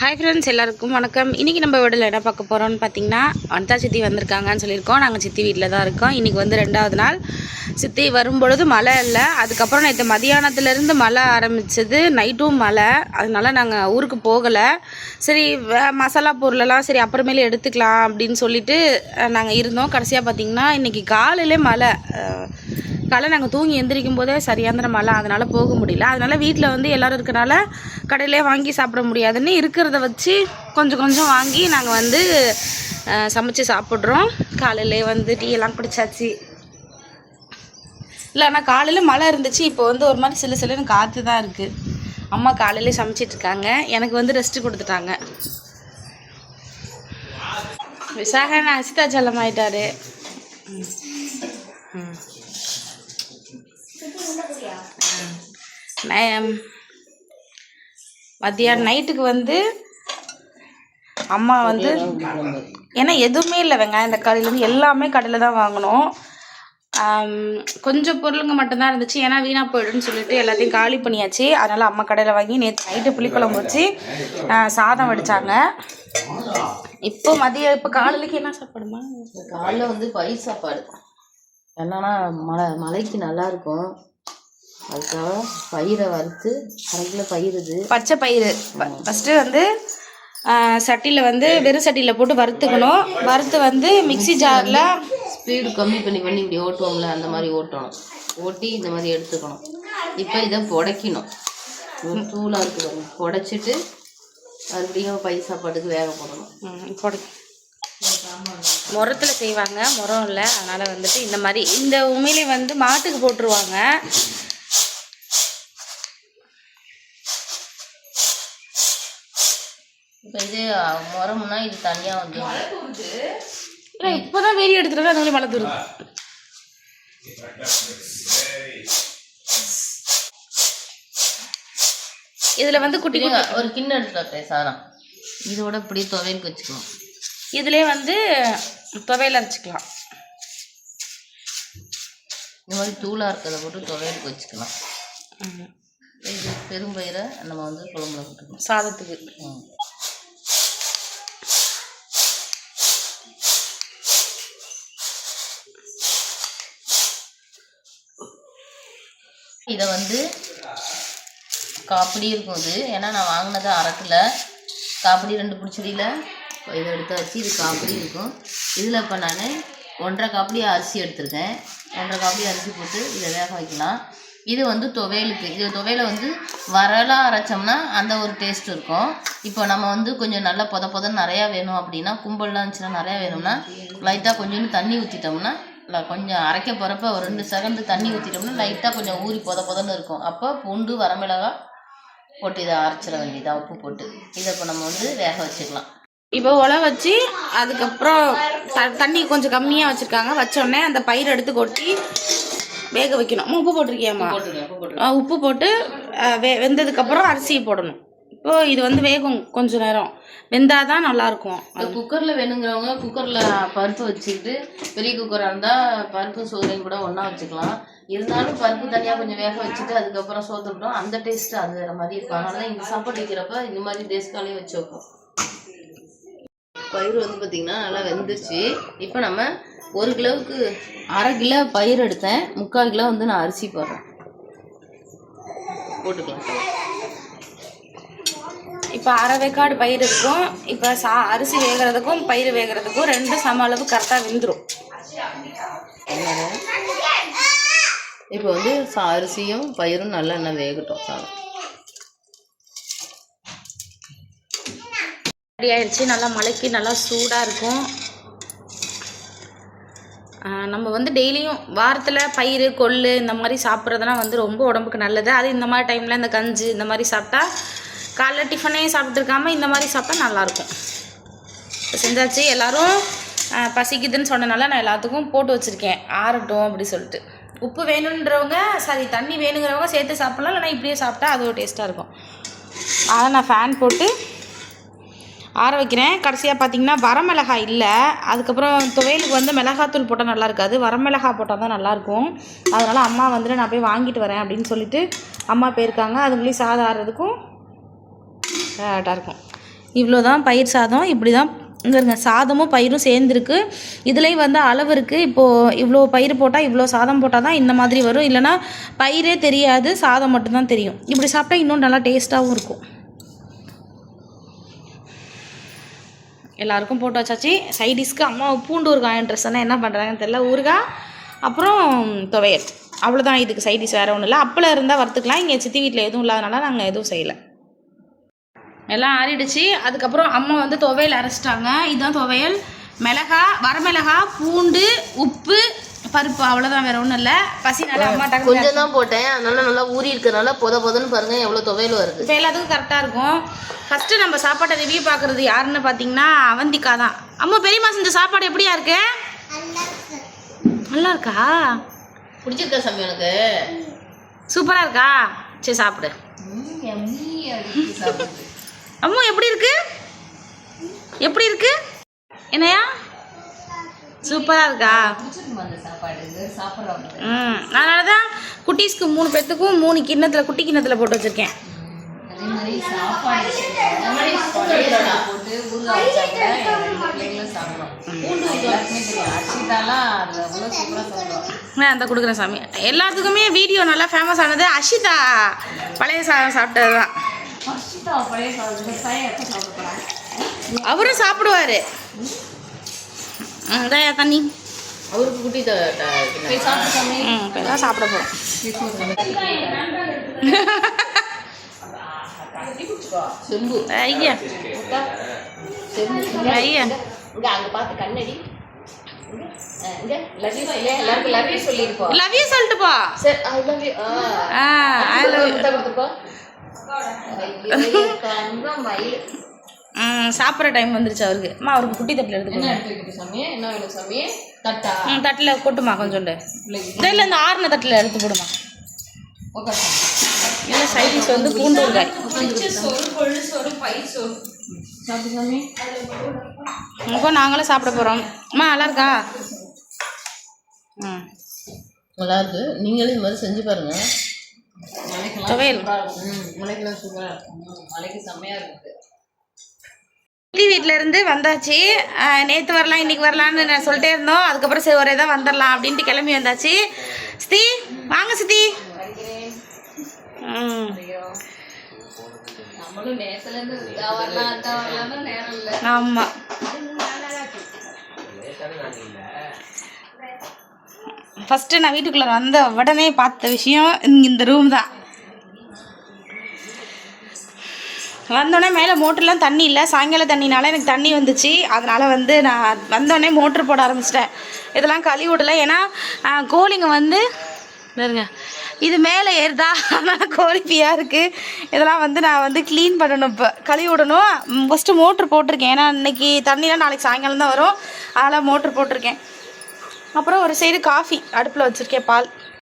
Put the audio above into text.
Hi friends எல்லாருக்கும் வணக்கம். இன்றைக்கி நம்ம வீடில் என்ன பார்க்க போகிறோம்னு பார்த்தீங்கன்னா அனிதா சித்தி வந்திருக்காங்கன்னு சொல்லியிருக்கோம். நாங்கள் சித்தி வீட்டில் தான் இருக்கோம். இன்றைக்கி வந்து ரெண்டாவது நாள். சித்தி வரும்பொழுது மழை இல்லை. அதுக்கப்புறம் நேற்று மதியானத்துலேருந்து மழை ஆரம்பிச்சது. நைட்டும் மழை. அதனால நாங்கள் ஊருக்கு போகலை. சரி வே- மசாலா பொருளெல்லாம் சரி அப்புறமேலே எடுத்துக்கலாம் அப்படின்னு சொல்லிட்டு நாங்கள் இருந்தோம். கடைசியாக பார்த்தீங்கன்னா இன்றைக்கி காலையிலே மழை. காலை நாங்கள் தூங்கி எந்திரிக்கும் போதே சரியாந்திர மழை அதனால் போக முடியல. அதனால் வீட்டில் வந்து எல்லோரும் இருக்கனால கடையிலே வாங்கி சாப்பிட முடியாதுன்னு இருக்கிறத வச்சு கொஞ்சம் கொஞ்சம் வாங்கி நாங்கள் வந்து சமைச்சு சாப்பிட்றோம். காலையிலே வந்து டீ எல்லாம் குடிச்சாச்சு. இல்லை ஆனால் காலையில் மழை இருந்துச்சு. இப்போ வந்து ஒரு மாதிரி சிலு சிலுன்னு காற்று தான் இருக்குது அம்மா காலையிலே சமைச்சிட்டு இருக்காங்க. எனக்கு வந்து ரெஸ்ட் கொடுத்துட்டாங்க. விசாகன் அசிதா ஜலம் ஆயிட்டாரு மத்தியானம் நைட்டுக்கு வந்து அம்மா வந்து ஏன்னா எதுவுமே இல்லை வெங்காயம் தக்காளிலேருந்து எல்லாமே கடையில் தான் வாங்கினோம். கொஞ்சம் பொருளுங்க மட்டும்தான் இருந்துச்சு. ஏன்னா வீணாக போயிடுன்னு சொல்லிட்டு எல்லாத்தையும் காலி பண்ணியாச்சு. அதனால் அம்மா கடையில் வாங்கி நேற்று நைட்டு புளிக்குழம்பு வச்சு சாதம் வடித்தாங்க இப்போ மதியம் இப்போ காலையிலக்கு என்ன சாப்பாடுமா காலைல வந்து பயிர் சாப்பாடு. என்னன்னா மழை மழைக்கு நல்லா இருக்கும். அதுக்காக பயிரை வறுத்து அரை கிலோ பயிர் இது பச்சை பயிறு ஃபஸ்ட்டு வந்து சட்டியில் வந்து வெறும் சட்டியில் போட்டு வறுத்துக்கணும். வறுத்து வந்து மிக்ஸி ஜாரில் ஸ்பீடு கம்மி பண்ணி பண்ணி இப்படி ஓட்டுவோம்ல அந்த மாதிரி ஓட்டணும். ஓட்டி இந்த மாதிரி எடுத்துக்கணும். இப்போ இதை புடைக்கணும். ஒரு தூளாக இருக்கு பாருங்க. புடைச்சிட்டு மறுபடியும் பயிர் சாப்பாட்டுக்கு வேக போடணும். போடு முரத்தில் செய்வாங்க. முரம் இல்லை. அதனால் வந்துட்டு இந்த மாதிரி இந்த உமிழி வந்து மாட்டுக்கு போட்டுருவாங்க. இப்போ இது முறம்னா இது தனியாக வந்துடும் இல்லை இப்போ தான் வெறி எடுத்துட்டு அந்த மாதிரி மழை தூருது இதில் வந்து குட்டி ஒரு கிண்ணம் எடுத்துட்டு சாதம் இதோட இப்படி துவையலுக்கு வச்சுக்கணும் இதுலேயே வந்து துவையல் அரைச்சிக்கலாம். இந்த மாதிரி தூளாக இருக்கிறத போட்டு துவையலுக்கு வச்சுக்கலாம். பெரும்பயிரை நம்ம வந்து குழம்புல போட்டுக்கணும் சாதத்துக்கு. இதை வந்து காப்பிடி இருக்கும் இது. ஏன்னா நான் வாங்கினது அரைக்கல. காப்பிடி ரெண்டு பிடிச்சடியில் இதை எடுத்து வச்சு இது காப்பிடி இருக்கும். இதில் இப்போ நான் ஒன்றரை காப்பிடி அரிசி எடுத்திருக்கேன். ஒன்றரை காப்பிடி அரிசி போட்டு இதை வேக வைக்கலாம். இது வந்து துவையலுக்கு. இது துவையலை வந்து வரலாக அரைச்சோம்னா அந்த ஒரு டேஸ்ட் இருக்கும். இப்போ நம்ம வந்து கொஞ்சம் நல்லா பொத புத நிறையா வேணும் அப்படின்னா கும்பல்லாம் இருந்துச்சுன்னா நிறையா வேணும்னா லைட்டாக கொஞ்சோண்டு தண்ணி ஊற்றிட்டோம்னா இல்லை கொஞ்சம் அரைக்க போகிறப்ப ஒரு ரெண்டு செகண்டு தண்ணி ஊற்றிட்டோம்னா லைட்டாக கொஞ்சம் ஊறி பொத பொதன்னு இருக்கும். அப்போ பூண்டு வரமிளகாய் போட்டு இதை அரைச்சிட வேண்டியதா? உப்பு போட்டு. இதை இப்போ நம்ம வந்து வேக வச்சுக்கலாம். இப்போ உலை வச்சு அதுக்கப்புறம் த தண்ணி கொஞ்சம் கம்மியாக வச்சுருக்காங்க. வச்சோடனே அந்த பயிர் எடுத்து கொட்டி வேக வைக்கணும். உப்பு போட்டிருக்கியாம்மா? உப்பு போட்டு வெ வெந்ததுக்கப்புறம் அரிசி போடணும். இப்போ இது வந்து வேகும். கொஞ்ச நேரம். வெந்தால் தான் நல்லாயிருக்கும் இப்போ குக்கரில் வேணுங்கிறவங்க குக்கரில் பருப்பு வச்சுக்கிட்டு பெரிய குக்கராக இருந்தால் பருப்பு சோறையும் கூட ஒன்றா வச்சுக்கலாம். இருந்தாலும் பருப்பு தனியாக கொஞ்சம் வேக வச்சுட்டு அதுக்கப்புறம் சோத்து விட்டோம். அந்த டேஸ்ட்டு அது வேறு மாதிரி இருக்கும். அதனால தான் இந்த சாப்பாடு வைக்கிறப்ப இந்த மாதிரி தேசக்காலையும் வச்சு வைப்போம். பயிர் வந்து பார்த்திங்கன்னா நல்லா வெந்துருச்சு. இப்போ நம்ம ஒரு கிலோவுக்கு அரை கிலோ பயிர் எடுத்தேன். முக்கால் கிலோ வந்து நான் அரிசி போடுறேன். போட்டுக்கலாம். இப்போ அரை வேக்காடு பயிர் இருக்கும். இப்போ சா அரிசி வேகிறதுக்கும் பயிர் வேகிறதுக்கும் ரெண்டும் சம அளவு கரெக்டாக வெந்துடும் இப்போ வந்து சா- அரிசியும் பயிரும் நல்லா என்ன வேகட்டும் சாதம். ரெடி ஆயிடுச்சு நல்லா மழைக்கு நல்லா சூடாக இருக்கும். நம்ம வந்து டெய்லியும் வாரத்தில் பயிர் கொள்ளு இந்த மாதிரி சாப்பிட்றதுலாம் வந்து ரொம்ப உடம்புக்கு நல்லது. அது இந்த மாதிரி டைமில் இந்த கஞ்சி இந்த மாதிரி சாப்பிட்டா காலைல டிஃபனே சாப்பிட்ருக்காம இந்த மாதிரி சாப்பிட்டா நல்லாயிருக்கும். இப்போ செஞ்சாச்சு. எல்லோரும் பசிக்குதுன்னு சொன்னனால நான் எல்லாத்துக்கும் போட்டு வச்சுருக்கேன். ஆறட்டும் அப்படி சொல்லிட்டு. உப்பு வேணுன்றவங்க சாரி தண்ணி வேணுங்கிறவங்க சேர்த்து சாப்பிட்லாம். இல்லைனா இப்படியே சாப்பிட்டா அது ஒரு டேஸ்ட்டாக இருக்கும். அதை நான் ஃபேன் போட்டு ஆற வைக்கிறேன். கடைசியாக பார்த்தீங்கன்னா வரமிளகாய் இல்லை. அதுக்கப்புறம் துவையலுக்கு வந்து மிளகாத்தூள் போட்டால் நல்லா இருக்காது வரமிளகாய் போட்டால் தான் நல்லாயிருக்கும். அதனால் அம்மா வந்துட்டு நான் போய் வாங்கிட்டு வரேன் அப்படின்னு சொல்லிட்டு அம்மா போயிருக்காங்க. அதுக்குள்ளேயும் சாதம் ஆடுறதுக்கும் கரெக்டாக இருக்கும் இவ்வளோ தான் பயிர் சாதம் இப்படி தான் இங்கே இருங்க சாதமும் பயிரும் சேர்ந்துருக்கு. இதுலேயும் வந்து அளவு இருக்குது இப்போது இவ்வளோ பயிர் போட்டால் இவ்வளோ சாதம் போட்டால் தான் இந்த மாதிரி வரும். இல்லைன்னா பயிரே தெரியாது சாதம் மட்டும்தான் தெரியும். இப்படி சாப்பிட்டா இன்னும் நல்லா டேஸ்ட்டாகவும் இருக்கும். எல்லாருக்கும் போட்டு வச்சாச்சு. சைடிஷ்க்கு அம்மா பூண்டு ஊறுகாய் காயின் என்ன என்ன பண்ணுறாங்கன்னு தெரில ஊறுகாய் அப்புறம் துவையல். அவ்வளோதான் இதுக்கு சைடிஷ் வேறு ஒன்றும் இல்லை. அப்பளம் இருந்தால் வறுத்துக்கலாம். இங்கே சித்தி வீட்டில் எதுவும் இல்லாதனால நாங்கள் எதுவும் செய்யலை. எல்லாம் ஆறிடுச்சு. அதுக்கப்புறம் அம்மா வந்து துவையல் அரைச்சிட்டாங்க. இதுதான் துவையல். மிளகா வரமிளகா பூண்டு உப்பு பருப்பு அவ்வளோதான் வேறு ஒன்றும் இல்லை. பசினால அம்மா கொஞ்சம் தான் போட்டேன். அதனால நல்லா ஊறி இருக்கறனால பொத பொதன்னு பாருங்க எவ்வளவு துவையல் வருது. இப்போ எல்லாத்துக்கும் கரெக்டாக இருக்கும். ஃபஸ்ட்டு நம்ம சாப்பாட்டை ரிவ்யூ பார்க்குறது யாருன்னு பார்த்தீங்கன்னா அவந்திகா தான். அம்மா பெரியம்மா செஞ்ச சாப்பாடு எப்படியா இருக்கு? நல்லா இருக்கா? பிடிச்சிருக்கா சாமி உனக்கு? சூப்பராக இருக்கா? சரி சாப்பிடு. அம்மா எப்படி இருக்கு? எப்படி இருக்கு? என்னையா? சூப்பராக இருக்கா? ம் அதனால தான் குட்டீஸ்க்கு மூணு பேர்த்துக்கும் மூணு கிண்ணத்தில் குட்டி கிண்ணத்தில் போட்டு வச்சுருக்கேன். நான் அந்த கொடுக்குறேன் சாமி. எல்லாத்துக்குமே வீடியோ நல்லா ஃபேமஸ் ஆனது அஷிதா. பழைய சாதம் சாப்பிட்டது தான் அவரும் சாப்பிடுவார். இதாயா தண்ணி. அவருக்கு குட்டி போய் சாப்பிட்டு சாமி ம் இப்போ தான் சாப்பிட போகிறோம் செம்பு. ஐயா. செம்பு. ஐயா. இங்க அங்க பார்த்து கண்ணடி. லவ் யூ யூ யூ சொல்லிட்டு போ. சரி ஐ லவ் யூ ஆ. ஐ லவ் ம் சாப்பிட்ற டைம் வந்துருச்சு அவருக்கு. அம்மா அவருக்கு குட்டி தட்டில் எடுத்து என்ன கொடுங்க. எடுத்து வைக்கிட்டு சாமி? என்ன வேணும் சாமி? தட்டா? ம் தட்டில் கொட்டுமா கொஞ்சோண்டு இதில் இந்த ஆறுன தட்டில் எடுத்து போடுமா இல்லை சைடிஷ் வந்து பூண்டு ஊறுகாய் இப்போ நாங்களும் சாப்பிட போகிறோம் அம்மா நல்லா இருக்கா? ம். நல்லா இருக்கு. நீங்களும் இது மாதிரி செஞ்சு பாருங்க. துவையல் ம் மலைக்கெல்லாம் சூப்பராக இருக்கும் மலைக்கு செம்மையாக இருக்குது வீட்டில் இருந்து வந்தாச்சு. நேற்று வரலாம் இன்னைக்கு வரலான்னு நான் சொல்லிட்டே இருந்தோம். அதுக்கப்புறம் சரி ஒரே தான் வந்துடலாம் அப்படின்ட்டு கிளம்பி வந்தாச்சு. ஸ்தி வாங்க சித்தி ஆமாம் ஃபஸ்ட்டு நான் வீட்டுக்குள்ளே வந்த உடனே பார்த்த விஷயம் இந்த ரூம் தான். வந்தோடனே மேலே மோட்டர்லாம் தண்ணி இல்லை. சாயங்காலம் தண்ணினால எனக்கு தண்ணி வந்துச்சு. அதனால் வந்து நான் வந்தோடனே மோட்ரு போட ஆரம்பிச்சிட்டேன். இதெல்லாம் கழுவி விடல ஏன்னா கோழிங்க வந்து பாருங்க இது மேலே ஏறுதா? ஆனால் கோழிப்பியாக இருக்குது இதெல்லாம் வந்து நான் வந்து க்ளீன் பண்ணணும் இப்போ. கழுவி விடணும் ஃபஸ்ட்டு மோட்ரு போட்டிருக்கேன். ஏன்னா இன்றைக்கி தண்ணிலாம் நாளைக்கு சாயங்காலம் தான் வரும். அதனால் மோட்ரு போட்டிருக்கேன். அப்புறம் ஒரு சைடு காஃபி அடுப்பில் வச்சுருக்கேன் பால்.